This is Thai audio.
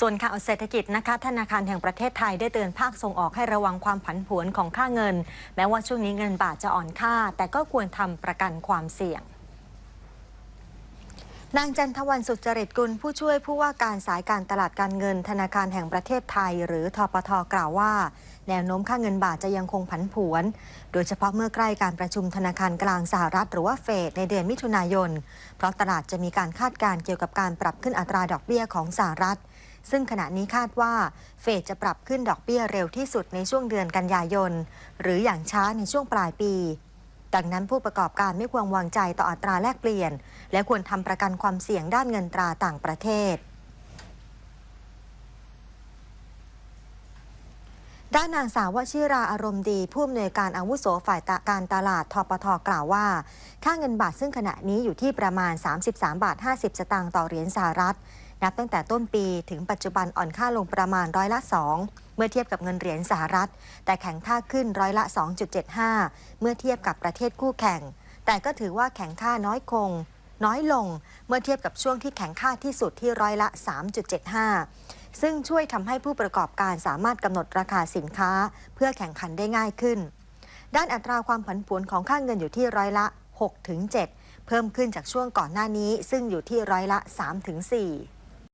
ส่วนข่าวเศรษฐกิจนะคะธนาคารแห่งประเทศไทยได้เตือนภาคส่งออกให้ระวังความผันผวนของค่าเงิน แม้ว่าช่วงนี้เงินบาทจะอ่อนค่า แต่ก็ควรทำประกันความเสี่ยงนางจันทวันสุจริตกุลผู้ช่วยผู้ว่าการสายการตลาดการเงิน ธนาคารแห่งประเทศไทย หรือทปทกล่าวว่า แนวโน้มค่าเงินบาทจะยังคงผันผวน โดยเฉพาะเมื่อใกล้การประชุมธนาคารกลางสหรัฐ หรือว่าเฟดในเดือนมิถุนายน เพราะตลาดจะมีการคาดการณ์เกี่ยวกับการปรับขึ้นอัตราดอกเบี้ยของสหรัฐ ซึ่งขณะนี้คาดว่าเฟดจะปรับขึ้นดอกเบี้ยเร็วที่สุดในช่วงเดือนกันยายน หรืออย่างช้าในช่วงปลายปี ดังนั้นผู้ประกอบการไม่ควรวางใจต่ออัตราแลกเปลี่ยน และควรทำประกันความเสี่ยงด้านเงินตราต่างประเทศด้านนางสาววชิราอารมณ์ดี ผู้อำนวยการอาวุโสฝ่ายตะการตลาดทปทกล่าวว่า ค่าเงินบาทซึ่งขณะนี้อยู่ที่ประมาณ 33 บาท 50 สตางค์ต่อเหรียญสหรัฐ นับตั้งแต่ต้นปีถึงปัจจุบันอ่อนค่าลงประมาณร้อยละ 2 เมื่อเทียบกับเงินเหรียญสหรัฐ แต่แข็งค่าขึ้นร้อยละ 2.75 เมื่อเทียบกับประเทศคู่แข่ง แต่ก็ถือว่าแข็งค่าน้อยคง น้อยลงเมื่อเทียบกับช่วงที่แข็งค่าที่สุดที่ร้อยละ 3.75 ซึ่งช่วยทำให้ผู้ประกอบการสามารถกำหนดราคาสินค้า เพื่อแข่งขันได้ง่ายขึ้น ด้านอัตราความผันผวนของค่าเงินอยู่ที่ร้อยละ6-7เพิ่มขึ้นจากช่วงก่อนหน้านี้ซึ่งอยู่ที่ร้อยละ 3-4